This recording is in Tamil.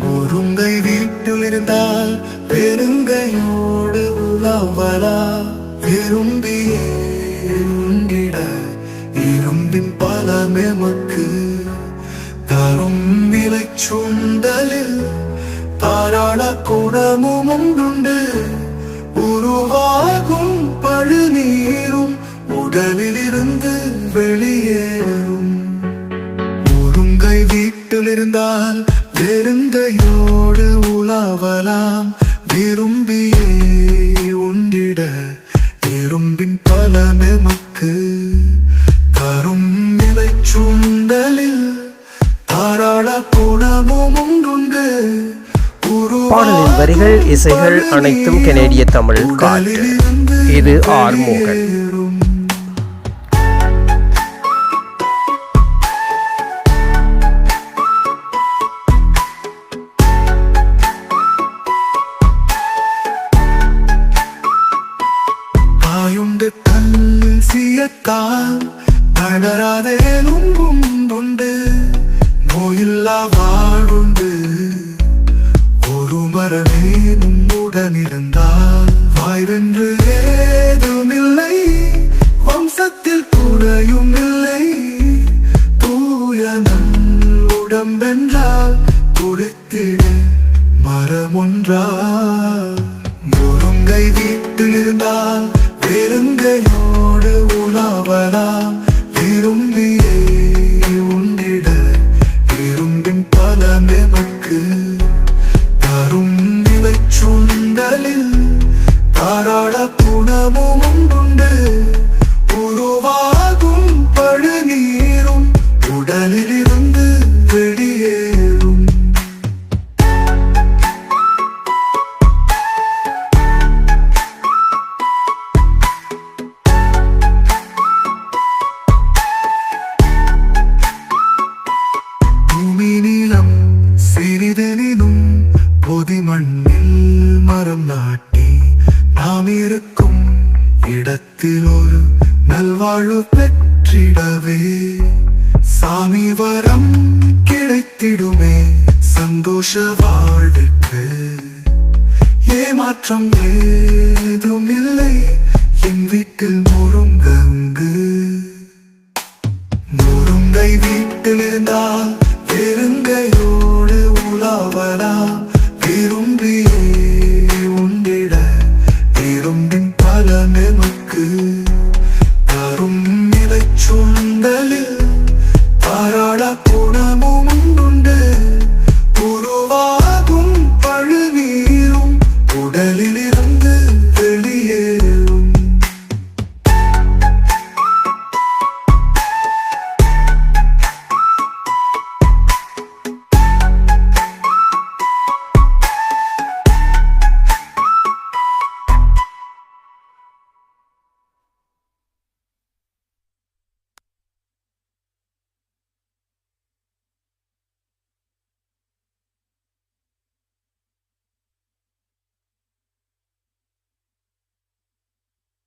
முருங்கை வீட்டில் இருந்தால் பெருங்கையோடு உலாவலா? விரும்பியே உண்டிட இரும்பின் பல மேமக்கு தரும் நிலை சுண்டலில் தாராள குணமும் உண்டுண்டு. உருவாகும் பழுநீரும் உடலில் இருந்து வெளியேறும். முருங்கை வீட்டில் இருந்தால் வெறுங்கையோடு உலாவலாம் விரும்பியே உண்டிட எறும்பின் பல மெமக்கு தரும் நிலை சுண்டலில் தாராள குணமும் உண்டுண்டு பாடலின் வரிகள் இசைகள் அனைத்தும் கனேடிய தமிழ் காற்று. இது ஆர் மோகன். கல்லு சியத்தான் தளராதே உண்டு. நோயில்லா வாழுண்டு ஒரு மரமேனும் உடனிருந்தால் வாய்வென்று ஏதுமில்லை. வம்சத்தில் துணையும் இல்லை. தூய உடம்பென்றால் கொடுத்திட மரம் ஒன்றால் முருங்கை வீட்டில் இருந்தால் வெறுங்கையோடு உலாவலாம். விரும்பியே உண்டிட விரும்பின் பல மெமக்கு தரும் நிலை சுண்டலில் தாராள எதனினும் பொதி மண்ணில் மரம் நாட்டி நாம் இருக்கும் இடத்தில் ஒரு நல்வாழ்வு பெற்றிடவே. சாமி வரம் கிடைத்திடுமே சந்தோஷ வாழ்வுக்கு. ஏமாற்றம் ஏதும் இல்லை